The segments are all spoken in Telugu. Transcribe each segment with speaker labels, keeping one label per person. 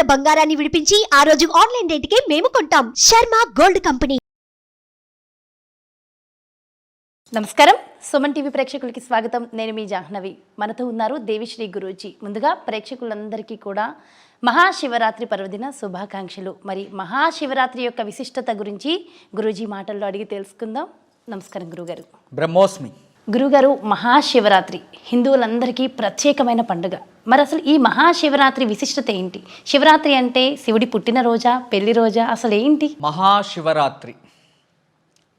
Speaker 1: ఉన్న బంగారాన్ని విడిపించి ఆ రోజు ఆన్లైన్ రేటుకే మేము కొంటాం. Sharma gold company.
Speaker 2: నమస్కారం. సుమన్ టీవీ ప్రేక్షకులకి స్వాగతం. నేను మీ జాహ్నవి. మనతో ఉన్నారు దేవిశ్రీ గురూజీ. ముందుగా ప్రేక్షకులందరికీ కూడా మహాశివరాత్రి పర్వదిన శుభాకాంక్షలు. మరి మహాశివరాత్రి యొక్క విశిష్టత గురించి గురూజీ మాటల్లో అడిగి తెలుసుకుందాం. నమస్కారం గురుగారు.
Speaker 3: బ్రహ్మోస్మి.
Speaker 2: గురుగారు మహాశివరాత్రి. హిందువులందరికీ ప్రత్యేకమైన పండుగ. మరి అసలు ఈ మహాశివరాత్రి విశిష్టత ఏంటి? శివరాత్రి అంటే శివుడి పుట్టినరోజా పెళ్ళి రోజా అసలు ఏంటి?
Speaker 3: మహాశివరాత్రి.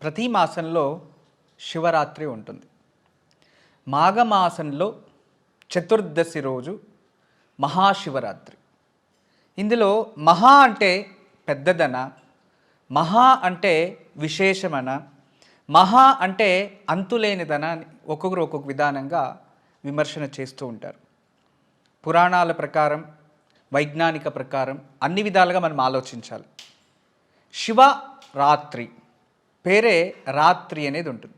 Speaker 3: ప్రతి మాసంలో శివరాత్రి ఉంటుంది. మాఘమాసంలో చతుర్దశి రోజు మహాశివరాత్రి. ఇందులో మహా అంటే పెద్దదన మహా అంటే విశేషమన మహా అంటే అంతులేనిదన ఒక్కొక్కరు ఒక్కొక్క విధానంగా విమర్శన చేస్తూ ఉంటారు. పురాణాల ప్రకారం వైజ్ఞానిక ప్రకారం అన్ని విధాలుగా మనం ఆలోచించాలి. శివ రాత్రి పేరే రాత్రి అనేది ఉంటుంది.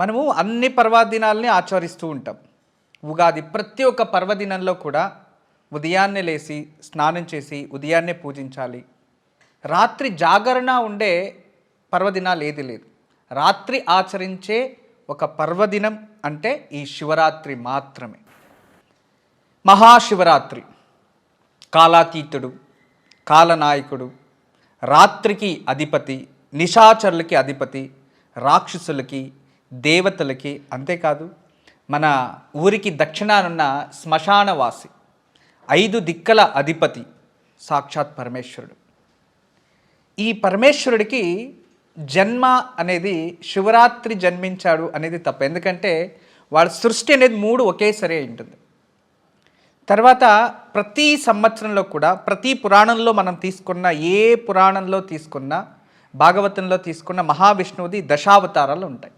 Speaker 3: మనము అన్ని పర్వదినాలని ఆచరిస్తూ ఉంటాం. ఉగాది ప్రతి ఒక్క పర్వదినంలో కూడా ఉదయాన్నే లేచి స్నానం చేసి ఉదయాన్నే పూజించాలి. రాత్రి జాగరణ ఉండే పర్వదినాలు ఏది లేదు. రాత్రి ఆచరించే ఒక పర్వదినం అంటే ఈ శివరాత్రి మాత్రమే. మహాశివరాత్రి. కాలాతీతుడు కాలనాయకుడు రాత్రికి అధిపతి నిశాచరులకి అధిపతి రాక్షసులకి దేవతలకి అంతేకాదు మన ఊరికి దక్షిణానున్న శ్మశానవాసి ఐదు దిక్కల అధిపతి సాక్షాత్ పరమేశ్వరుడు. ఈ పరమేశ్వరుడికి జన్మ అనేది శివరాత్రి జన్మించాడు అనేది తప్ప. ఎందుకంటే వాడు సృష్టి అనేది మూడు ఒకేసారి ఉంటుంది. తర్వాత ప్రతి సంవత్సరంలో కూడా ప్రతి పురాణంలో మనం తీసుకున్న ఏ పురాణంలో తీసుకున్న భాగవతంలో తీసుకున్న మహావిష్ణువుది దశావతారాలు ఉంటాయి.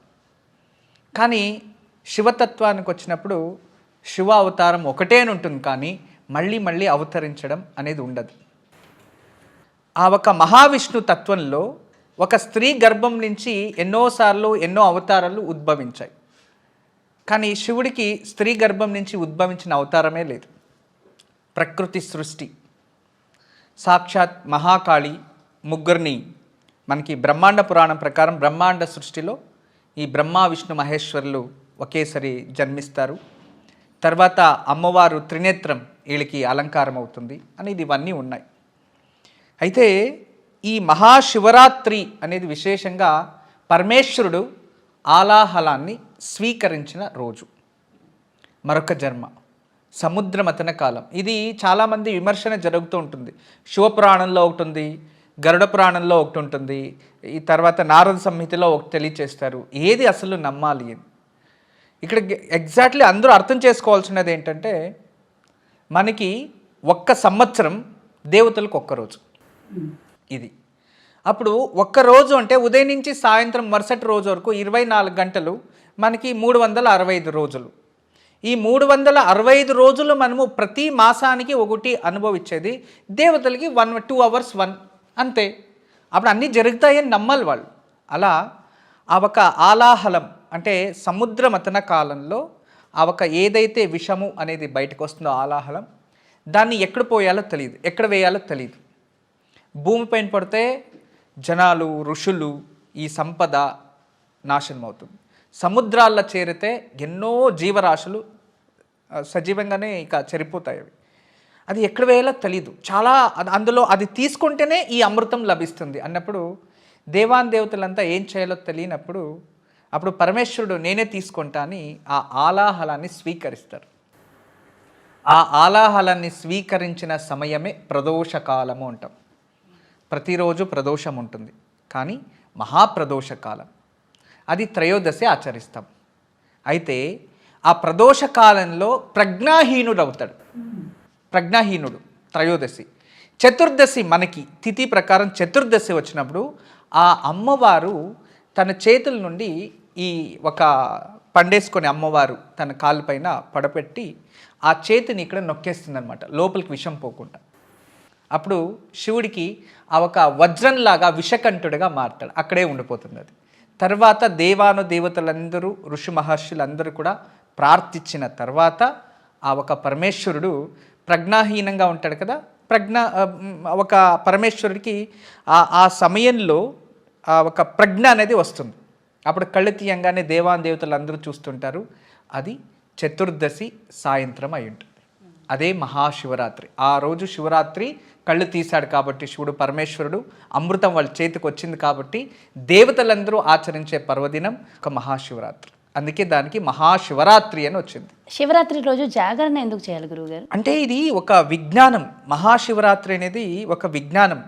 Speaker 3: కానీ శివతత్వానికి వచ్చినప్పుడు శివ అవతారం ఒకటే అని ఉంటుంది కానీ మళ్ళీ మళ్ళీ అవతరించడం అనేది ఉండదు. ఆ ఒక మహావిష్ణు తత్వంలో ఒక స్త్రీ గర్భం నుంచి ఎన్నోసార్లు ఎన్నో అవతారాలు ఉద్భవించాయి. కానీ శివుడికి స్త్రీ గర్భం నుంచి ఉద్భవించిన అవతారమే లేదు. ప్రకృతి సృష్టి. సాక్షాత్ మహాకాళి ముగ్గురిని మనకి బ్రహ్మాండ పురాణం ప్రకారం బ్రహ్మాండ సృష్టిలో ఈ బ్రహ్మ విష్ణు మహేశ్వరులు ఒకేసారి జన్మిస్తారు. తర్వాత అమ్మవారు త్రినేత్రం వీళ్ళకి అలంకారం అవుతుంది అనేది ఇవన్నీ ఉన్నాయి. అయితే ఈ మహాశివరాత్రి అనేది విశేషంగా పరమేశ్వరుడు ఆలాహలాన్ని స్వీకరించిన రోజు. మరొక జన్మ సముద్రమతన కాలం. ఇది చాలామంది విమర్శన జరుగుతూ ఉంటుంది. శివపురాణంలో ఒకటి ఉంది గరుడ పురాణంలో ఒకటి ఉంటుంది ఈ తర్వాత నారద సంహితలో ఒకటి తెలియచేస్తారు. ఏది అసలు నమ్మాలి అని. ఇక్కడ ఎగ్జాక్ట్లీ అందరూ అర్థం చేసుకోవాల్సినది ఏంటంటే మనకి ఒక్క సంవత్సరం దేవతలకు ఒక్క రోజు. ఇది. అప్పుడు ఒక్క రోజు అంటే ఉదయం నుంచి సాయంత్రం మరుసటి రోజు వరకు ఇరవై నాలుగు గంటలు మనకి మూడు వందల అరవై ఐదు రోజులు. ఈ మూడు వందల అరవై ఐదు రోజులు మనము ప్రతి మాసానికి ఒకటి అనుభవించేది దేవతలకి వన్ టూ అవర్స్ వన్ అంతే. అప్పుడు అన్నీ జరుగుతాయని నమ్మాలి వాళ్ళు. అలా ఆ ఒక ఆలాహలం అంటే సముద్ర మతన కాలంలో ఆ ఒక ఏదైతే విషము అనేది బయటకు వస్తుందో ఆలాహలం దాన్ని ఎక్కడ పోయాలో తెలియదు ఎక్కడ వేయాలో తెలియదు. భూమిపైన పడితే జనాలు ఋషులు ఈ సంపద నాశనం అవుతుంది సముద్రాల్లో చేరితే ఎన్నో జీవరాశులు సజీవంగానే ఇక చనిపోతాయి అవి. అది ఎక్కడ వేయాలో తెలీదు. చాలా అందులో అది తీసుకుంటేనే ఈ అమృతం లభిస్తుంది అన్నప్పుడు దేవాన్ దేవతలంతా ఏం చేయాలో తెలియనప్పుడు అప్పుడు పరమేశ్వరుడు నేనే తీసుకుంటా అని ఆ ఆలాహలాన్ని స్వీకరిస్తారు. ఆ ఆలాహలాన్ని స్వీకరించిన సమయమే ప్రదోషకాలము అంటాం. ప్రతిరోజు ప్రదోషం ఉంటుంది. కానీ మహాప్రదోష కాలం అది త్రయోదశి ఆచరిస్తాం. అయితే ఆ ప్రదోష కాలంలో ప్రజ్ఞాహీనుడు అవుతాడు ప్రజ్ఞాహీనుడు త్రయోదశి. చతుర్దశి మనకి తిథి ప్రకారం చతుర్దశి వచ్చినప్పుడు ఆ అమ్మవారు తన చేతుల నుండి ఈ ఒక పండేసుకొని అమ్మవారు తన కాళ్ళపైన పడపెట్టి ఆ చేతిని ఇక్కడ నొక్కేస్తుంది అనమాట లోపలికి విషం పోకుండా. అప్పుడు శివుడికి ఆ ఒక వజ్రంలాగా విషకంఠుడిగా మారుతాడు. అక్కడే ఉండిపోతుంది అది. తర్వాత దేవాను దేవతలందరూ ఋషి మహర్షులందరూ కూడా ప్రార్థించిన తర్వాత ఆ ఒక పరమేశ్వరుడు ప్రజ్ఞాహీనంగా ఉంటాడు కదా? ప్రజ్ఞ ఒక పరమేశ్వరుడికి ఆ ఆ సమయంలో ఆ ఒక ప్రజ్ఞ అనేది వస్తుంది. అప్పుడు కళ్ళు తీయంగానే దేవాన్ దేవతలు అందరూ చూస్తుంటారు. అది చతుర్దశి సాయంత్రం అయి ఉంటుంది. అదే మహాశివరాత్రి. ఆ రోజు శివరాత్రి కళ్ళు తీశాడు కాబట్టి శివుడు పరమేశ్వరుడు అమృతం వాళ్ళ చేతికి వచ్చింది కాబట్టి దేవతలందరూ ఆచరించే పర్వదినం ఒక మహాశివరాత్రి. అందుకే దానికి మహాశివరాత్రి అని వచ్చింది.
Speaker 2: శివరాత్రి రోజు జాగరణ ఎందుకు చేయాలి గురువుగారు?
Speaker 3: అంటే ఇది ఒక విజ్ఞానం. మహాశివరాత్రి అనేది ఒక విజ్ఞానం.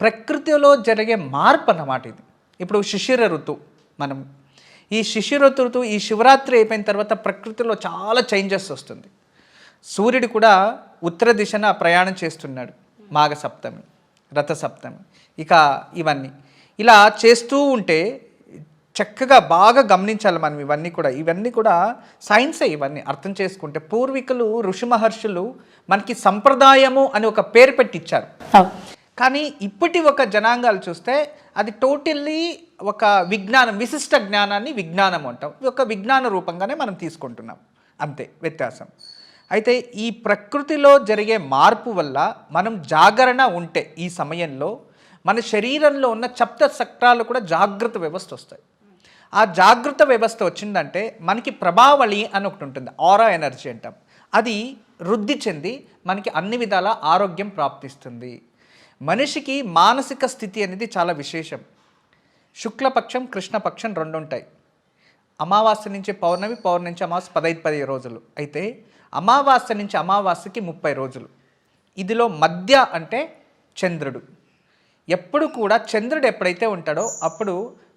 Speaker 3: ప్రకృతిలో జరిగే మార్పు అన్నమాట ఇది. ఇప్పుడు శిశిర ఋతువు మనం. ఈ శిశిర ఋతువు ఈ శివరాత్రి అయిపోయిన తర్వాత ప్రకృతిలో చాలా చేంజెస్ వస్తుంది. సూర్యుడు కూడా ఉత్తర దిశన ప్రయాణం చేస్తున్నాడు. మాఘ సప్తమి రథ సప్తమి ఇక ఇవన్నీ. ఇలా చేస్తూ ఉంటే చక్కగా బాగా గమనించాలి మనం ఇవన్నీ కూడా. ఇవన్నీ కూడా సైన్సే ఇవన్నీ అర్థం చేసుకుంటే పూర్వీకులు ఋషి మహర్షులు మనకి సంప్రదాయము అని ఒక పేరు పెట్టించారు
Speaker 2: అవును.
Speaker 3: కానీ ఇప్పటి ఒక జనాంగాలు చూస్తే అది టోటల్లీ ఒక విజ్ఞానం విశిష్ట జ్ఞానాన్ని విజ్ఞానం అంటాం. ఒక విజ్ఞాన రూపంగానే మనం తీసుకుంటున్నాం. అంతే వ్యత్యాసం. అయితే ఈ ప్రకృతిలో జరిగే మార్పు వల్ల మనం జాగరణ ఉంటే ఈ సమయంలో మన శరీరంలో ఉన్న చప్త చక్రాలు కూడా జాగ్రత్త వ్యవస్థ వస్తాయి. ఆ జాగ్రత్త వ్యవస్థ వచ్చిందంటే మనకి ప్రభావళి అని ఒకటి ఉంటుంది ఆరా ఎనర్జీ అంటాం. అది వృద్ధి చెంది మనకి అన్ని విధాల ఆరోగ్యం ప్రాప్తిస్తుంది. మనిషికి మానసిక స్థితి అనేది చాలా విశేషం. శుక్లపక్షం కృష్ణపక్షం రెండు ఉంటాయి అమావాస్య నుంచి పౌర్ణమి పౌర్ణమి నుంచి అమావాస్య పదహైదు పదిహేను రోజులు. అయితే అమావాస్య నుంచి అమావాస్యకి ముప్పై రోజులు. ఇదిలో మధ్య అంటే చంద్రుడు. ఎప్పుడు కూడా చంద్రుడు ఎప్పుడైతే ఉంటాడో అప్పుడు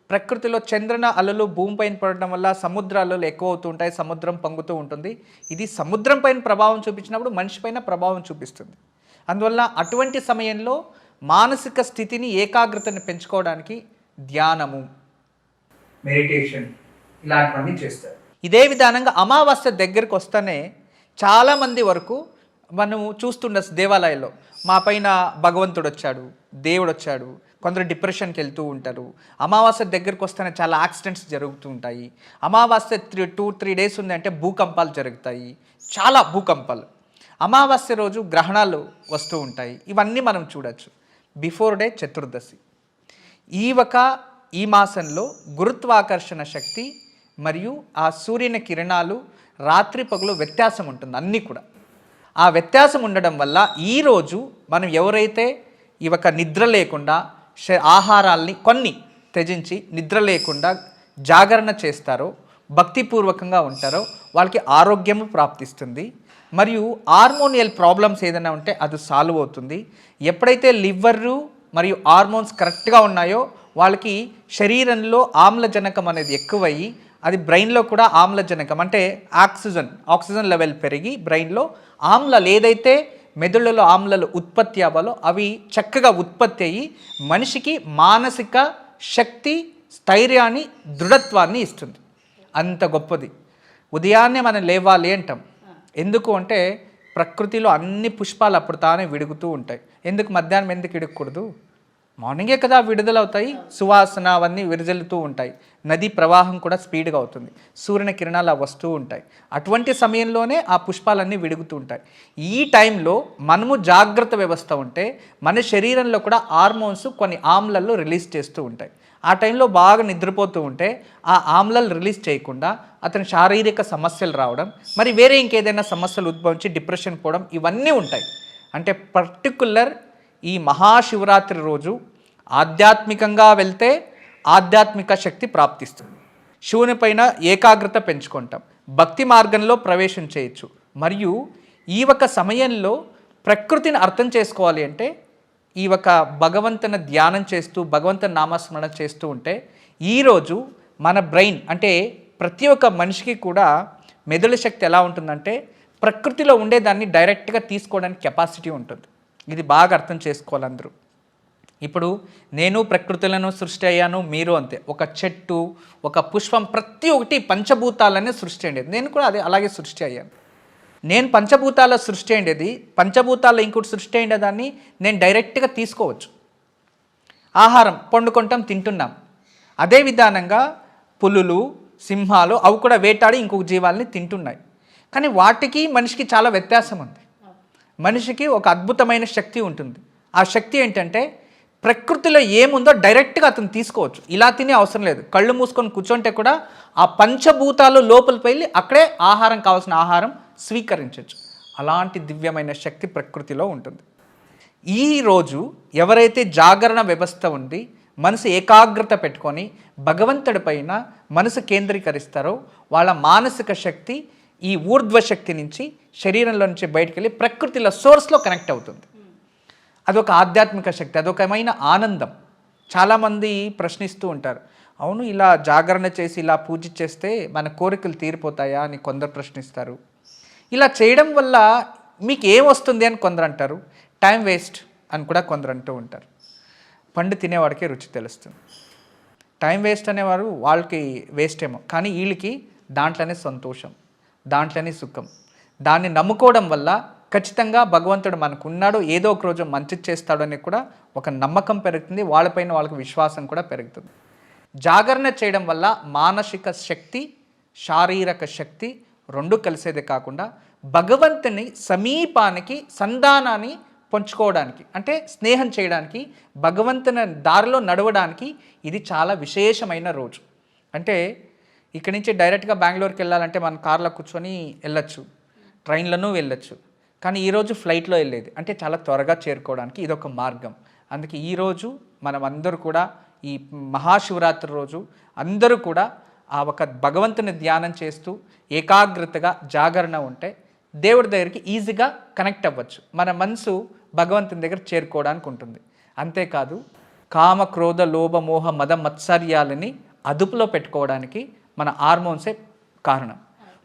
Speaker 3: ప్రకృతిలో చంద్రన అలలు భూమిపైన పడటం వల్ల సముద్రాలు ఎక్కువ అవుతూ ఉంటాయి సముద్రం పొంగుతూ ఉంటుంది. ఇది సముద్రం పైన ప్రభావం చూపించినప్పుడు మనిషిపైన ప్రభావం చూపిస్తుంది. అందువల్ల అటువంటి సమయంలో మానసిక స్థితిని ఏకాగ్రతని పెంచుకోవడానికి ధ్యానము మెడిటేషన్ ఇలాంటివన్నీ చేస్తారు. ఇదే విధానంగా అమావాస్య దగ్గరికి వస్తేనే చాలామంది వరకు మనము చూస్తుండచ్చు దేవాలయాల్లో మా పైన భగవంతుడు వచ్చాడు దేవుడు వచ్చాడు కొందరు డిప్రెషన్కి వెళ్తూ ఉంటారు. అమావాస్య దగ్గరకు వస్తేనే చాలా యాక్సిడెంట్స్ జరుగుతూ ఉంటాయి. అమావాస్య త్రీ టూ త్రీ డేస్ ఉందంటే భూకంపాలు జరుగుతాయి. చాలా భూకంపాలు. అమావాస్య రోజు గ్రహణాలు వస్తూ ఉంటాయి. ఇవన్నీ మనం చూడొచ్చు. బిఫోర్ డే చతుర్దశి. ఈ ఒక ఈ మాసంలో గురుత్వాకర్షణ శక్తి మరియు ఆ సూర్యుని కిరణాలు రాత్రి పగలు వ్యత్యాసం ఉంటుంది అన్నీ కూడా. ఆ వ్యత్యాసం ఉండడం వల్ల ఈరోజు మనం ఎవరైతే ఈ ఒక నిద్ర లేకుండా ఆహారాల్ని కొన్ని త్యజించి నిద్ర లేకుండా జాగరణ చేస్తారో భక్తిపూర్వకంగా ఉంటారో వాళ్ళకి ఆరోగ్యము ప్రాప్తిస్తుంది. మరియు హార్మోనియల్ ప్రాబ్లమ్స్ ఏదైనా ఉంటే అది సాల్వ్ అవుతుంది. ఎప్పుడైతే లివర్రు మరియు హార్మోన్స్ కరెక్ట్గా ఉన్నాయో వాళ్ళకి శరీరంలో ఆమ్లజనకం అనేది ఎక్కువయ్యి బ్రెయిన్లో కూడా ఆమ్లజనకం అంటే ఆక్సిజన్ ఆక్సిజన్ లెవెల్ పెరిగి బ్రెయిన్లో ఆమ్లాలు ఏదైతే మెదడులో ఆమ్లాలు ఉత్పత్తి అవ్వాలో అవి చక్కగా ఉత్పత్తి అయ్యి మనిషికి మానసిక శక్తి స్థైర్యాన్ని దృఢత్వాన్ని ఇస్తుంది. అంత గొప్పది. ఉదయాన్నే మనం లేవాలి అంటాం. ఎందుకు అంటే ప్రకృతిలో అన్ని పుష్పాలు అప్పుడు తానే విడుగుతూ ఉంటాయి. ఎందుకు మధ్యాహ్నం ఎందుకు విడగకూడదు మార్నింగే కదా విడుదలవుతాయి. సువాసన అవన్నీ విరజల్లుతూ ఉంటాయి. నది ప్రవాహం కూడా స్పీడ్గా అవుతుంది. సూర్యుని కిరణాలు ఆ వస్తూ ఉంటాయి. అటువంటి సమయంలోనే ఆ పుష్పాలన్నీ విడుగుతూ ఉంటాయి. ఈ టైంలో మనము జాగ్రత్త వ్యవస్థ ఉంటే మన శరీరంలో కూడా హార్మోన్స్ కొన్ని ఆమ్లల్లో రిలీజ్ చేస్తూ ఉంటాయి. ఆ టైంలో బాగా నిద్రపోతూ ఉంటే ఆ ఆమ్లాలు రిలీజ్ చేయకుండా అతని శారీరక సమస్యలు రావడం మరి వేరే ఇంకేదైనా సమస్యలు ఉద్భవించి డిప్రెషన్ పోవడం ఇవన్నీ ఉంటాయి. అంటే పర్టికులర్ ఈ మహాశివరాత్రి రోజు ఆధ్యాత్మికంగా వెళ్తే ఆధ్యాత్మిక శక్తి ప్రాప్తిస్తుంది. శివుని పైన ఏకాగ్రత పెంచుకుంటాం. భక్తి మార్గంలో ప్రవేశం చేయొచ్చు. మరియు ఈ ఒక సమయంలో ప్రకృతిని అర్థం చేసుకోవాలి అంటే ఈ ఒక భగవంతుని ధ్యానం చేస్తూ భగవంతుని నామస్మరణ చేస్తూ ఉంటే ఈరోజు మన బ్రెయిన్ అంటే ప్రతి ఒక్క మనిషికి కూడా మెదడు శక్తి ఎలా ఉంటుందంటే ప్రకృతిలో ఉండేదాన్ని డైరెక్ట్గా తీసుకోవడానికి కెపాసిటీ ఉంటుంది. ఇది బాగా అర్థం చేసుకోవాలి అందరూ ఇప్పుడు నేను ప్రకృతులను సృష్టి అయ్యాను మీరు అంతే. ఒక చెట్టు ఒక పుష్పం ప్రతి ఒక్కటి పంచభూతాలనే సృష్టి అయ్యేది. నేను కూడా అదే అలాగే సృష్టి అయ్యాను. నేను పంచభూతాల సృష్టి అయ్యేది పంచభూతాల ఇంకోటి సృష్టి అయిన దాన్ని నేను డైరెక్ట్గా తీసుకోవచ్చు. ఆహారం పండుకుంటాం తింటున్నాం. అదే విధానంగా పులులు సింహాలు అవి కూడా వేటాడి ఇంకొక జీవాల్ని తింటున్నాయి. కానీ వాటికి మనిషికి చాలా వ్యత్యాసం ఉంది. మనిషికి ఒక అద్భుతమైన శక్తి ఉంటుంది. ఆ శక్తి ఏంటంటే ప్రకృతిలో ఏముందో డైరెక్ట్గా అతను తీసుకోవచ్చు. ఇలా తినే అవసరం లేదు. కళ్ళు మూసుకొని కూర్చుంటే కూడా ఆ పంచభూతాలు లోపలికి వెళ్ళి అక్కడే ఆహారం కావాల్సిన ఆహారం స్వీకరించవచ్చు అలాంటి దివ్యమైన శక్తి ప్రకృతిలో ఉంటుంది. ఈ రోజు ఎవరైతే జాగరణ వ్యవస్థ ఉండి మనసు ఏకాగ్రత పెట్టుకొని భగవంతుడి పైన మనసు కేంద్రీకరిస్తారో వాళ్ళ మానసిక శక్తి ఈ ఊర్ధ్వ శక్తి నుంచి శరీరంలో నుంచి బయటికి వెళ్ళి ప్రకృతిలో సోర్స్లో కనెక్ట్ అవుతుంది. అదొక ఆధ్యాత్మిక శక్తి అదొకమైన ఆనందం. చాలామంది ప్రశ్నిస్తూ ఉంటారు అవును ఇలా జాగరణ చేసి ఇలా పూజ చేస్తే మన కోరికలు తీరిపోతాయా? అని కొందరు ప్రశ్నిస్తారు. ఇలా చేయడం వల్ల మీకు ఏమొస్తుంది అని కొందరు అంటారు టైం వేస్ట్ అని కూడా కొందరు అంటూ ఉంటారు. పండు తినేవాడికి రుచి తెలుస్తుంది. టైం వేస్ట్ అనేవారు వాళ్ళకి వేస్ట్ ఏమో కానీ వీళ్ళకి దాంట్లోనే సంతోషం దాంట్లోనే సుఖం. దాన్ని నమ్ముకోవడం వల్ల ఖచ్చితంగా భగవంతుడు మనకు ఉన్నాడు ఏదో ఒక రోజు మంచి చేస్తాడు అని కూడా ఒక నమ్మకం పెరుగుతుంది వాళ్ళపైన వాళ్ళకి విశ్వాసం కూడా పెరుగుతుంది. జాగరణ చేయడం వల్ల మానసిక శక్తి శారీరక శక్తి రెండు కలిసేదే కాకుండా భగవంతుని సమీపానికి సంధానాన్ని పంచుకోవడానికి అంటే స్నేహం చేయడానికి భగవంతుని దారిలో నడవడానికి ఇది చాలా విశేషమైన రోజు. అంటే ఇక్కడి నుంచి డైరెక్ట్గా బెంగళూరుకి వెళ్ళాలంటే మనం కార్లో కూర్చొని వెళ్ళొచ్చు ట్రైన్లను వెళ్ళొచ్చు. కానీ ఈరోజు ఫ్లైట్లో వెళ్ళేది. అంటే చాలా త్వరగా చేరుకోవడానికి ఇదొక మార్గం. అందుకే ఈరోజు మనం అందరూ కూడా ఈ మహాశివరాత్రి రోజు అందరూ కూడా ఆ ఒక భగవంతుని ధ్యానం చేస్తూ ఏకాగ్రతగా జాగరణ ఉంటే దేవుడి దగ్గరికి ఈజీగా కనెక్ట్ అవ్వచ్చు. మన మనసు భగవంతుని దగ్గర చేరుకోవడానికి ఉంటుంది. అంతేకాదు కామ క్రోధ లోభ మోహ మద మత్సర్యాలని అదుపులో పెట్టుకోవడానికి మన హార్మోన్సే కారణం.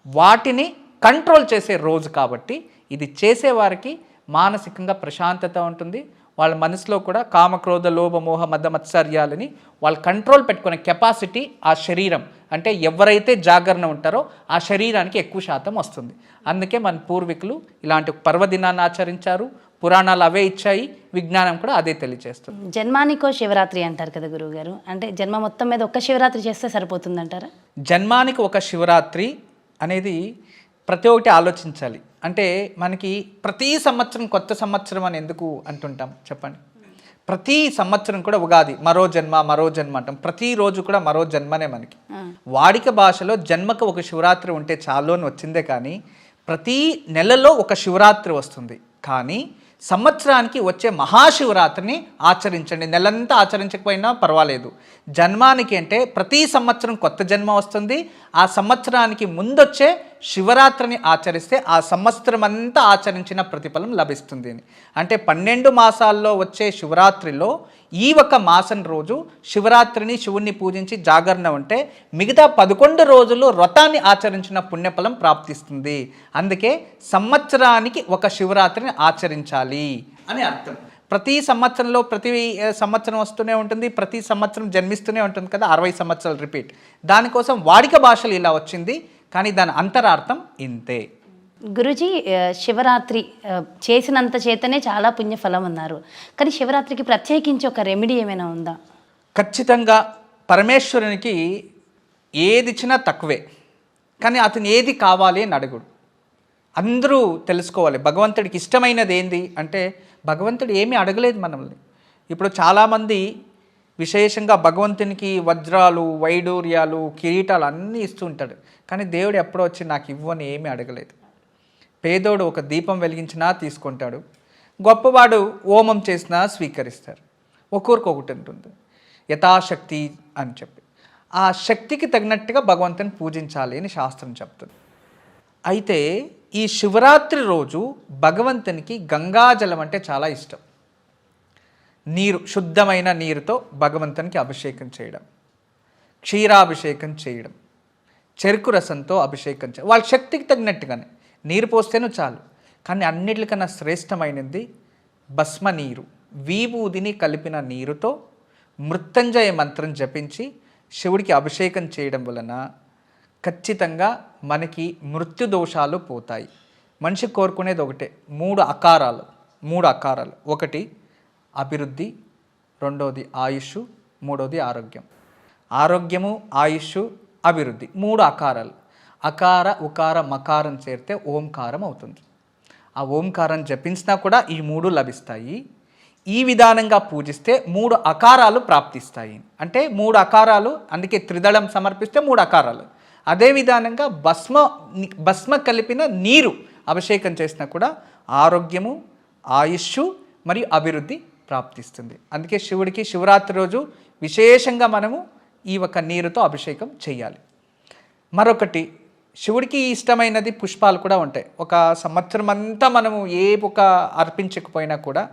Speaker 3: వాటిని కంట్రోల్ చేసే రోజు కాబట్టి ఇది చేసేవారికి మానసికంగా ప్రశాంతత ఉంటుంది. వాళ్ళ మనసులో కూడా కామక్రోధ లోభ మోహ మద మత్సర్యాలని వాళ్ళు కంట్రోల్ పెట్టుకునే కెపాసిటీ ఆ శరీరం. అంటే ఎవరైతే జాగరణ ఉంటారో ఆ శరీరానికి ఎక్కువ శాతం వస్తుంది. అందుకే మన పూర్వీకులు ఇలాంటి పర్వదినాన్ని ఆచరించారు. పురాణాలు అవే ఇచ్చాయి. విజ్ఞానం కూడా అదే తెలియజేస్తుంది
Speaker 2: జన్మానికో శివరాత్రి అంటారు కదా గురువుగారు. అంటే జన్మ మొత్తం మీద ఒక్క శివరాత్రి చేస్తే సరిపోతుందంటారా?
Speaker 3: జన్మానికి ఒక శివరాత్రి అనేది ప్రతి ఒక్కటి ఆలోచించాలి. అంటే మనకి ప్రతి సంవత్సరం కొత్త సంవత్సరం అని ఎందుకు అంటుంటాం? చెప్పండి. ప్రతి సంవత్సరం కూడా ఉగాది మరో జన్మ మరో జన్మ అంటాం. ప్రతిరోజు కూడా మరో జన్మనే మనకి. వాడిక భాషలో జన్మకు ఒక శివరాత్రి ఉంటే చాలు అని వచ్చిందే కానీ ప్రతి నెలలో ఒక శివరాత్రి వస్తుంది. కానీ సంవత్సరానికి వచ్చే మహాశివరాత్రిని ఆచరించండి. నెలంతా ఆచరించకపోయినా పర్వాలేదు. జన్మానికి అంటే ప్రతి సంవత్సరం కొత్త జన్మ వస్తుంది. ఆ సంవత్సరానికి ముందొచ్చే శివరాత్రిని ఆచరిస్తే ఆ సంవత్సరం అంతా ఆచరించిన ప్రతిఫలం లభిస్తుంది. అని అంటే పన్నెండు మాసాల్లో వచ్చే శివరాత్రిలో ఈ ఒక మాసం రోజు శివరాత్రిని శివుణ్ణి పూజించి జాగరణ ఉంటే మిగతా పదకొండు రోజులు వ్రతాన్ని ఆచరించిన పుణ్యఫలం ప్రాప్తిస్తుంది. అందుకే సంవత్సరానికి ఒక శివరాత్రిని ఆచరించాలి అని అర్థం. ప్రతి సంవత్సరంలో ప్రతి సంవత్సరం వస్తూనే ఉంటుంది ప్రతి సంవత్సరం జన్మిస్తూనే ఉంటుంది కదా అరవై సంవత్సరాలు రిపీట్. దానికోసం వాడిక భాషలు ఇలా వచ్చింది కానీ దాని అంతరార్థం ఇంతే.
Speaker 2: గురుజీ శివరాత్రి చేసినంత చేతనే చాలా పుణ్యఫలం అన్నారు. కానీ శివరాత్రికి ప్రత్యేకించి ఒక రెమెడీ ఏమైనా ఉందా?
Speaker 3: ఖచ్చితంగా పరమేశ్వరునికి ఏది ఇచ్చినా తక్కువే. కానీ అతను ఏది కావాలి అని అడుగుడు. అందరూ తెలుసుకోవాలి భగవంతుడికి ఇష్టమైనది ఏంది అంటే భగవంతుడు ఏమీ అడగలేదు మనల్ని. ఇప్పుడు చాలామంది విశేషంగా భగవంతునికి వజ్రాలు వైడూర్యాలు కిరీటాలు అన్నీ ఇస్తూ ఉంటాడు. కానీ దేవుడు ఎప్పుడో వచ్చి నాకు ఇవ్వని ఏమీ అడగలేదు. పేదోడు ఒక దీపం వెలిగించినా తీసుకుంటాడు. గొప్పవాడు ఓమం చేసినా స్వీకరిస్తారు. ఒక్కొరికి ఒకటి ఉంటుంది. యథాశక్తి అని చెప్పి. ఆ శక్తికి తగినట్టుగా భగవంతుని పూజించాలి అని శాస్త్రం చెప్తుంది. అయితే ఈ శివరాత్రి రోజు భగవంతునికి గంగాజలం అంటే చాలా ఇష్టం. నీరు శుద్ధమైన నీరుతో భగవంతునికి అభిషేకం చేయడం. క్షీరాభిషేకం చేయడం. చెరుకు రసంతో అభిషేకం చేయడం వాళ్ళ శక్తికి తగినట్టుగానే. నీరు పోస్తేను చాలు. కానీ అన్నిటికన్నా శ్రేష్టమైనది భస్మ నీరు. విభూదిని కలిపిన నీరుతో మృత్యంజయ మంత్రం జపించి శివుడికి అభిషేకం చేయడం వలన ఖచ్చితంగా మనకి మృత్యు దోషాలు పోతాయి. మనిషి కోరుకునేది ఒకటే మూడు అకారాలు మూడు అకారాలు. ఒకటి అభివృద్ధి రెండోది ఆయుష్ మూడోది ఆరోగ్యం. ఆరోగ్యము ఆయుష్ అభివృద్ధి మూడు అకారాలు. అకార ఉకార మకారం చేరితే ఓంకారం అవుతుంది. ఆ ఓంకారం జపించినా కూడా ఈ మూడు లభిస్తాయి. ఈ విధానంగా పూజిస్తే మూడు అకారాలు ప్రాప్తిస్తాయి. అంటే మూడు అకారాలు అందుకే త్రిదళం సమర్పిస్తే మూడు అకారాలు. అదే విధానంగా భస్మ భస్మ కలిపిన నీరు అభిషేకం చేసినా కూడా ఆరోగ్యము ఆయుష్షు మరియు అభివృద్ధి ప్రాప్తిస్తుంది. అందుకే శివుడికి శివరాత్రి రోజు విశేషంగా మనము ఈ ఒక నీరుతో అభిషేకం చేయాలి. మరొకటి శివుడికి ఇష్టమైనది పుష్పాలు కూడా ఉంటాయి. ఒక సంవత్సరం అంతా మనము ఏ ఒక అర్పించకపోయినా కూడా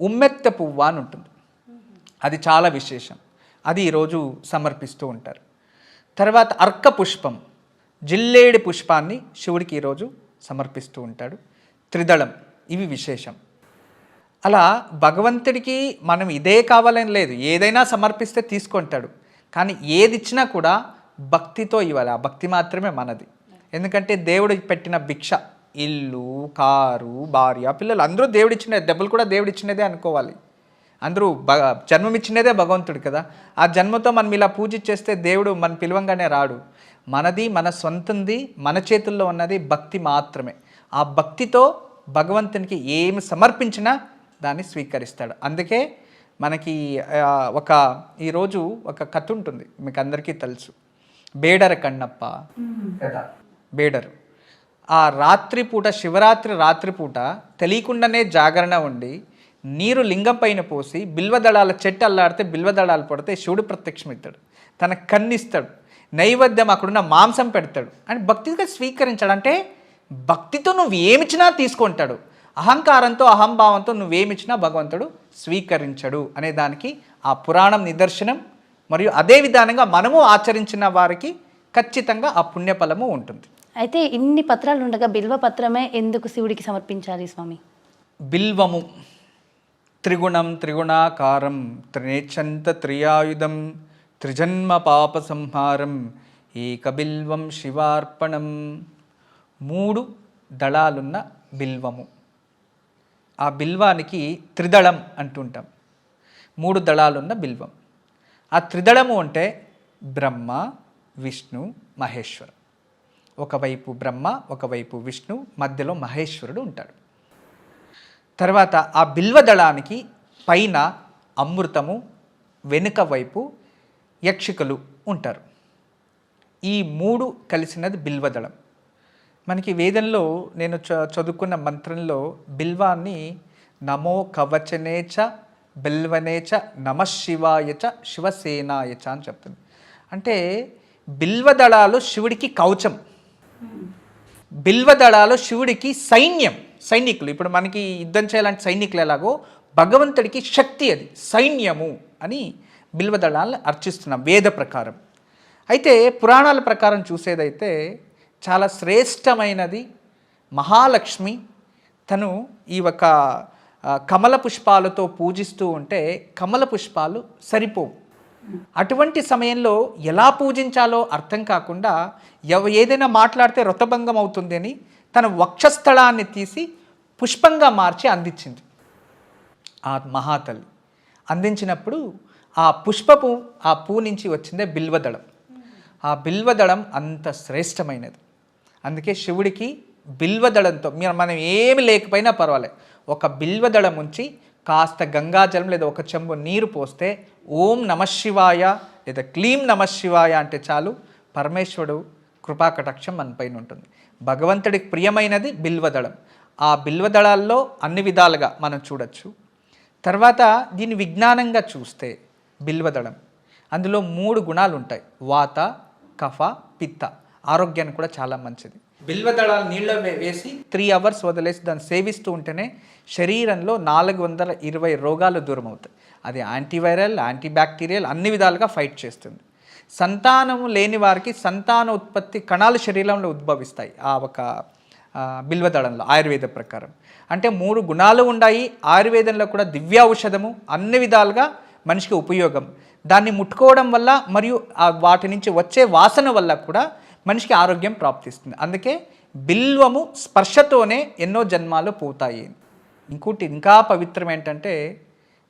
Speaker 3: ఉమ్మెత్త పువ్వు అని ఉంటుంది. అది చాలా విశేషం. అది ఈరోజు సమర్పిస్తూ ఉంటారు. తర్వాత అర్క పుష్పం. జిల్లేడి పుష్పాన్ని శివుడికి ఈరోజు సమర్పిస్తూ ఉంటాడు. త్రిదళం. ఇవి విశేషం. అలా భగవంతుడికి మనం ఇదే కావాలని లేదు. ఏదైనా సమర్పిస్తే తీసుకుంటాడు. కానీ ఏది ఇచ్చినా కూడా భక్తితో ఇవ్వాలి. ఆ భక్తి మాత్రమే మనది. ఎందుకంటే దేవుడు పెట్టిన భిక్ష ఇల్లు కారు భార్య పిల్లలు అందరూ దేవుడిచ్చిన దెబ్బలు కూడా దేవుడిచ్చినదే అనుకోవాలి. అందరూ బ జన్మమిచ్చినదే భగవంతుడు కదా. ఆ జన్మతో మనం ఇలా పూజ చేస్తే దేవుడు మన పిలవంగానే రాడు. మనది మన సొంతంది మన చేతుల్లో ఉన్నది భక్తి మాత్రమే. ఆ భక్తితో భగవంతునికి ఏమి సమర్పించినా దాన్ని స్వీకరిస్తాడు. అందుకే మనకి ఒక ఈరోజు ఒక కథ ఉంటుంది. మీకు అందరికీ తెలుసు. బేడర కన్నప్ప. బేడరు. ఆ రాత్రిపూట శివరాత్రి రాత్రిపూట తెలియకుండానే జాగరణ ఉండి నీరు లింగం పైన పోసి బిల్వదళాల చెట్టు అల్లాడితే బిల్వదళాలు పడితే శివుడు ప్రత్యక్షమిస్తాడు తన కన్నిస్తాడు. నైవేద్యం అక్కడున్న మాంసం పెడతాడు. అని భక్తిగా స్వీకరించాడు. అంటే భక్తితో నువ్వు ఏమిచ్చినా తీసుకుంటాడు. అహంకారంతో అహంభావంతో నువ్వేమిచ్చినా భగవంతుడు స్వీకరించడు అనే దానికి ఆ పురాణం నిదర్శనం. మరియు అదే విధానంగా మనము ఆచరించిన వారికి ఖచ్చితంగా ఆ పుణ్యఫలము ఉంటుంది.
Speaker 2: అయితే ఇన్ని పత్రాలు ఉండగా బిల్వ పత్రమే ఎందుకు శివుడికి సమర్పించాలి స్వామి?
Speaker 3: బిల్వము త్రిగుణం త్రిగుణాకారం త్రినేచ్చంత త్రియాయుధం త్రిజన్మ పాప సంహారం ఏకబిల్వం శివార్పణం. మూడు దళాలున్న బిల్వము. ఆ బిల్వానికి త్రిదళం అంటుంటాం. మూడు దళాలున్న బిల్వం. ఆ త్రిదళము అంటే బ్రహ్మ విష్ణు మహేశ్వర. ఒకవైపు బ్రహ్మ ఒకవైపు విష్ణు మధ్యలో మహేశ్వరుడు ఉంటాడు. తర్వాత ఆ బిల్వదళానికి పైన అమృతము వెనుక వైపు యక్షికలు ఉంటారు. ఈ మూడు కలిసినది బిల్వదళం మనకి వేదంలో నేను చ చదువుకున్న మంత్రంలో బిల్వాన్ని నమో కవచనేచ బిల్వనేచ నమ శివాయచ శివసేనాయచ అని చెప్తుంది. అంటే బిల్వదళాలు శివుడికి కవచం బిల్వదళాలు శివుడికి సైన్యం సైనికులు. ఇప్పుడు మనకి యుద్ధం చేయాలంటే సైనికులు ఎలాగో? భగవంతుడికి శక్తి అది సైన్యము అని బిల్వదళాలను అర్చిస్తున్నాం వేద ప్రకారం. అయితే పురాణాల ప్రకారం చూసేదైతే చాలా శ్రేష్టమైనది మహాలక్ష్మి. తను ఈ ఒక కమల పుష్పాలతో పూజిస్తూ ఉంటే కమల పుష్పాలు సరిపోవు. అటువంటి సమయంలో ఎలా పూజించాలో అర్థం కాకుండా ఎవ ఏదైనా మాట్లాడితే రొతభంగం అవుతుంది అని తన వక్షస్థలాన్ని తీసి పుష్పంగా మార్చి అందించింది. ఆ మహాతల్లి అందించినప్పుడు ఆ పుష్పపు ఆ పూ నుంచి వచ్చిందే బిల్వదళం. ఆ బిల్వదళం అంత శ్రేష్టమైనది. అందుకే శివుడికి బిల్వదళంతో మనం ఏమి లేకపోయినా పర్వాలేదు ఒక బిల్వదళం ఉంచి కాస్త గంగాజలం లేదా ఒక చెంబు నీరు పోస్తే ఓం నమశివాయ లేదా క్లీం నమశివాయ అంటే చాలు పరమేశ్వరుడు కృపాకటాక్షం మనపైన ఉంటుంది. భగవంతుడికి ప్రియమైనది బిల్వదళం. ఆ బిల్వదళాల్లో అన్ని విధాలుగా మనం చూడొచ్చు. తర్వాత దీన్ని విజ్ఞానంగా చూస్తే బిల్వదళం. అందులో మూడు గుణాలు ఉంటాయి వాత కఫ పిత్త. ఆరోగ్యానికి కూడా చాలా మంచిది. బిల్వదళాలు నీళ్ళ వేసి త్రీ అవర్స్ వదిలేసి దాన్ని సేవిస్తూ ఉంటేనే శరీరంలో నాలుగు వందల ఇరవై రోగాలు దూరం అవుతాయి అది యాంటీవైరల్ యాంటీబ్యాక్టీరియల్ అన్ని విధాలుగా ఫైట్ చేస్తుంది. సంతానము లేని వారికి సంతాన ఉత్పత్తి కణాలు శరీరంలో ఉద్భవిస్తాయి. ఆ ఒక బిల్వదళంలో ఆయుర్వేద ప్రకారం. అంటే మూడు గుణాలు ఉన్నాయి ఆయుర్వేదంలో కూడా దివ్య ఔషధము అన్ని విధాలుగా మనిషికి ఉపయోగం. దాన్ని ముట్టుకోవడం వల్ల మరియు వాటి నుంచి వచ్చే వాసన వల్ల కూడా మనిషికి ఆరోగ్యం ప్రాప్తిస్తుంది. అందుకే బిల్వము స్పర్శతోనే ఎన్నో జన్మాలు పోతాయి. ఇంకోటి ఇంకా పవిత్రం ఏంటంటే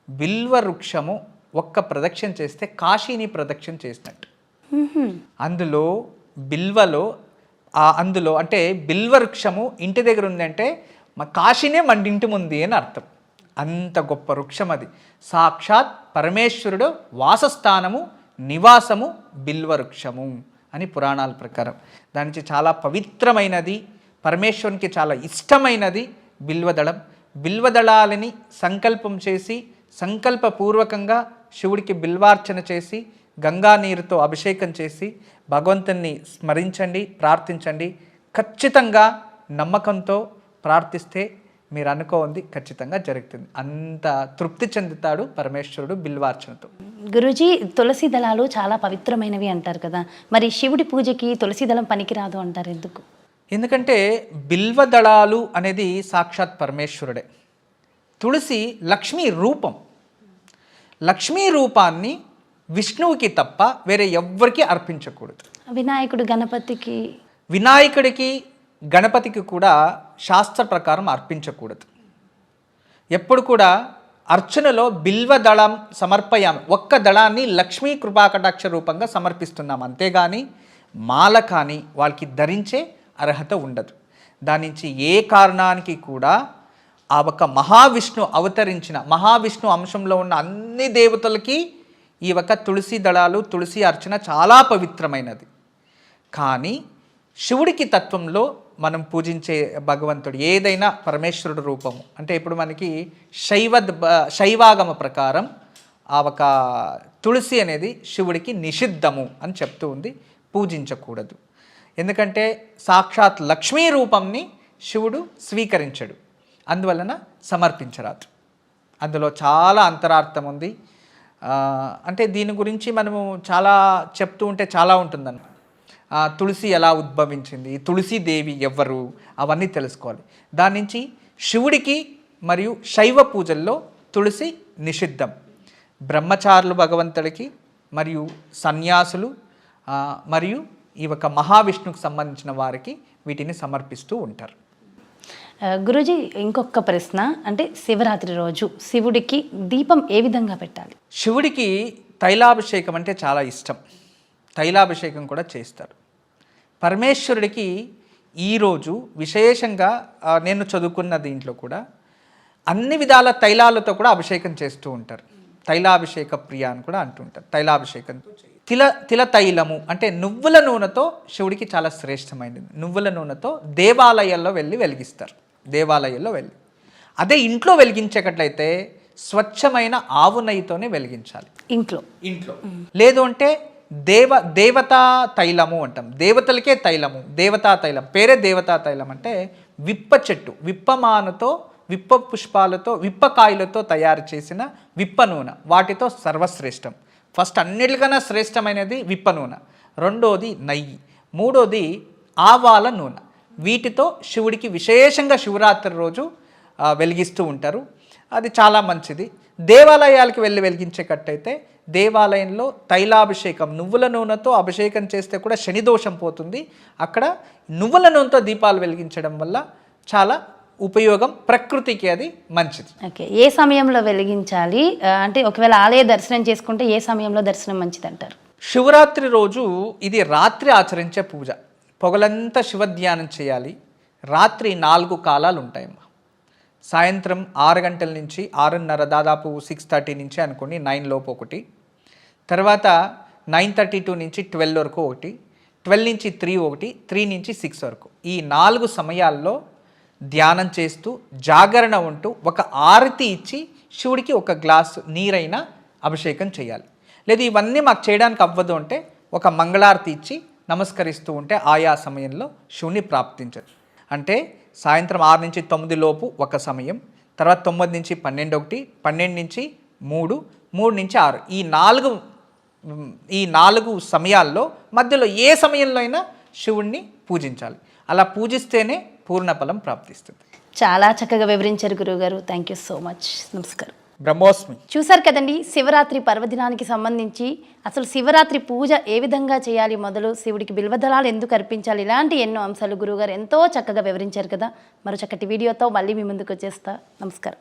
Speaker 3: బిల్వ వృక్షము ఒక్క ప్రదక్షిణ చేస్తే కాశీని ప్రదక్షిణ చేసినట్టు. అందులో బిల్వలో అందులో అంటే బిల్వ వృక్షము ఇంటి దగ్గర ఉందంటే మా కాశీనే మండింటి ఉంది అని అర్థం. అంత గొప్ప వృక్షం అది. సాక్షాత్ పరమేశ్వరుడు వాసస్థానము నివాసము బిల్వ వృక్షము. అని పురాణాల ప్రకారం. దాని నుంచి చాలా పవిత్రమైనది పరమేశ్వరునికి చాలా ఇష్టమైనది బిల్వదళం. బిల్వదళాలని సంకల్పం చేసి సంకల్పపూర్వకంగా శివుడికి బిల్వార్చన చేసి గంగా నీరుతో అభిషేకం చేసి భగవంతుణ్ణి స్మరించండి ప్రార్థించండి. ఖచ్చితంగా నమ్మకంతో ప్రార్థిస్తే మీరు అనుకోంది ఖచ్చితంగా జరుగుతుంది. అంత తృప్తి చెందుతాడు పరమేశ్వరుడు బిల్వార్చనతో.
Speaker 2: గురూజీ తులసి దళాలు చాలా పవిత్రమైనవి అంటారు కదా. మరి శివుడి పూజకి తులసి దళం పనికిరాదు అంటారు ఎందుకు?
Speaker 3: ఎందుకంటే బిల్వదళాలు అనేది సాక్షాత్ పరమేశ్వరుడే. తులసి లక్ష్మీ రూపం. లక్ష్మీ రూపాన్ని విష్ణువుకి తప్ప వేరే ఎవ్వరికీ అర్పించకూడదు.
Speaker 2: వినాయకుడు గణపతికి?
Speaker 3: వినాయకుడికి గణపతికి కూడా శాస్త్ర ప్రకారం అర్పించకూడదు. ఎప్పుడు కూడా అర్చనలో బిల్వ దళం సమర్పయాం ఒక్క దళాన్ని లక్ష్మీ కృపాకటాక్ష రూపంగా సమర్పిస్తున్నాం. అంతేగాని మాల కానీ వాళ్ళకి ధరించే అర్హత ఉండదు. దాని నుంచి ఏ కారణానికి కూడా ఆ ఒక మహావిష్ణు అవతరించిన మహావిష్ణు అంశంలో ఉన్న అన్ని దేవతలకి ఈ ఒక తులసి దళాలు తులసి అర్చన చాలా పవిత్రమైనది. కానీ శివుడికి తత్వంలో మనం పూజించే భగవంతుడు ఏదైనా పరమేశ్వరుడు రూపము. అంటే ఇప్పుడు మనకి శైవ శైవాగమ ప్రకారం ఆ ఒక తులసి అనేది శివుడికి నిషిద్ధము అని చెప్తూ ఉంది పూజించకూడదు. ఎందుకంటే సాక్షాత్ లక్ష్మీ రూపంని శివుడు స్వీకరించడు అందువలన సమర్పించరాదు. అందులో చాలా అంతరార్థం ఉంది. అంటే దీని గురించి మనము చాలా చెప్తూ ఉంటే చాలా ఉంటుందన్నమాట. తులసి ఎలా ఉద్భవించింది తులసి దేవి ఎవరు అవన్నీ తెలుసుకోవాలి. దాని నుంచి శివుడికి మరియు శైవ పూజల్లో తులసి నిషిద్ధం. బ్రహ్మచారులు భగవంతుడికి మరియు సన్యాసులు మరియు ఈ ఒక మహావిష్ణువుకు సంబంధించిన వారికి వీటిని సమర్పిస్తూ ఉంటారు.
Speaker 2: గురూజీ ఇంకొక ప్రశ్న. అంటే శివరాత్రి రోజు శివుడికి దీపం ఏ విధంగా పెట్టాలి?
Speaker 3: శివుడికి తైలాభిషేకం అంటే చాలా ఇష్టం. తైలాభిషేకం కూడా చేస్తారు. పరమేశ్వరుడికి ఈరోజు విశేషంగా నేను చదువుకున్న దీంట్లో కూడా అన్ని విధాల తైలాలతో కూడా అభిషేకం చేస్తూ ఉంటారు. తైలాభిషేక ప్రియ అని కూడా అంటుంటారు తైలాభిషేకంతో తిల తిల తైలము అంటే నువ్వుల నూనెతో శివుడికి చాలా శ్రేష్టమైనది. నువ్వుల నూనెతో దేవాలయాల్లో వెళ్ళి వెలిగిస్తారు. దేవాలయాల్లో వెళ్ళి. అదే ఇంట్లో వెలిగించేటట్లయితే స్వచ్ఛమైన ఆవు నెయ్యితోనే వెలిగించాలి.
Speaker 2: ఇంట్లో.
Speaker 3: ఇంట్లో. లేదు అంటే దేవ దేవతా తైలము అంటాం. దేవతలకే తైలము దేవతా తైలం. పేరే దేవతా తైలం అంటే విప్ప చెట్టు విప్పమానుతో విప్ప పుష్పాలతో విప్పకాయలతో తయారు చేసిన విప్ప నూనె. వాటితో సర్వశ్రేష్టం. ఫస్ట్ అన్నిటికన్నా శ్రేష్టమైనది విప్ప నూనె. రెండోది నెయ్యి. మూడోది ఆవాల నూనె. వీటితో శివుడికి విశేషంగా శివరాత్రి రోజు వెలిగిస్తూ ఉంటారు. అది చాలా మంచిది. దేవాలయాలకు వెళ్ళి వెలిగించేటట్టయితే దేవాలయంలో తైలాభిషేకం నువ్వుల నూనెతో అభిషేకం చేస్తే కూడా శని దోషం పోతుంది. అక్కడ నువ్వుల నూనెతో దీపాలు వెలిగించడం వల్ల చాలా ఉపయోగం ప్రకృతికి అది మంచిది.
Speaker 2: ఓకే. ఏ సమయంలో వెలిగించాలి? అంటే ఒకవేళ ఆలయ దర్శనం చేసుకుంటే ఏ సమయంలో దర్శనం మంచిది అంటారు
Speaker 3: శివరాత్రి రోజు ఇది రాత్రి ఆచరించే పూజ. పొగలంతా శివధ్యానం చేయాలి. రాత్రి నాలుగు కాలాలు ఉంటాయమ్మా. సాయంత్రం ఆరు గంటల నుంచి ఆరున్నర దాదాపు సిక్స్ థర్టీ నుంచి అనుకోండి నైన్ లోపు ఒకటి. తర్వాత నైన్ థర్టీ టూ నుంచి ట్వెల్వ్ వరకు ఒకటి ట్వెల్వ్ నుంచి త్రీ ఒకటి త్రీ నుంచి సిక్స్ వరకు. ఈ నాలుగు సమయాల్లో ధ్యానం చేస్తూ జాగరణ ఉంటూ ఒక ఆరతి ఇచ్చి శివుడికి ఒక గ్లాస్ నీరైనా అభిషేకం చేయాలి. లేదు ఇవన్నీ మాకు చేయడానికి అవ్వదు అంటే ఒక మంగళారతి ఇచ్చి నమస్కరిస్తూ ఉంటే ఆయా సమయంలో శివుని ప్రాప్తించచ్చు అంటే సాయంత్రం ఆరు నుంచి తొమ్మిది లోపు ఒక సమయం తర్వాత తొమ్మిది నుంచి పన్నెండు ఒకటి పన్నెండు నుంచి మూడు మూడు నుంచి ఆరు. ఈ నాలుగు ఈ నాలుగు సమయాల్లో మధ్యలో ఏ సమయంలో అయినా శివుణ్ణి పూజించాలి. అలా పూజిస్తేనే పూర్ణఫలం ప్రాప్తిస్తుంది.
Speaker 2: చాలా చక్కగా వివరించారు గురువుగారు. థ్యాంక్ యూ సో మచ్ నమస్కారం.
Speaker 3: బ్రహ్మోస్మి.
Speaker 2: చూసారు కదండి శివరాత్రి పర్వదినానికి సంబంధించి అసలు శివరాత్రి పూజ ఏ విధంగా చేయాలి మొదలు శివుడికి బిల్వదళాలు ఎందుకు అర్పించాలి ఇలాంటి ఎన్నో అంశాలు గురువుగారు ఎంతో చక్కగా వివరించారు కదా. మరో చక్కటి వీడియోతో మళ్ళీ మీ ముందుకు వచ్చేస్తా. నమస్కారం.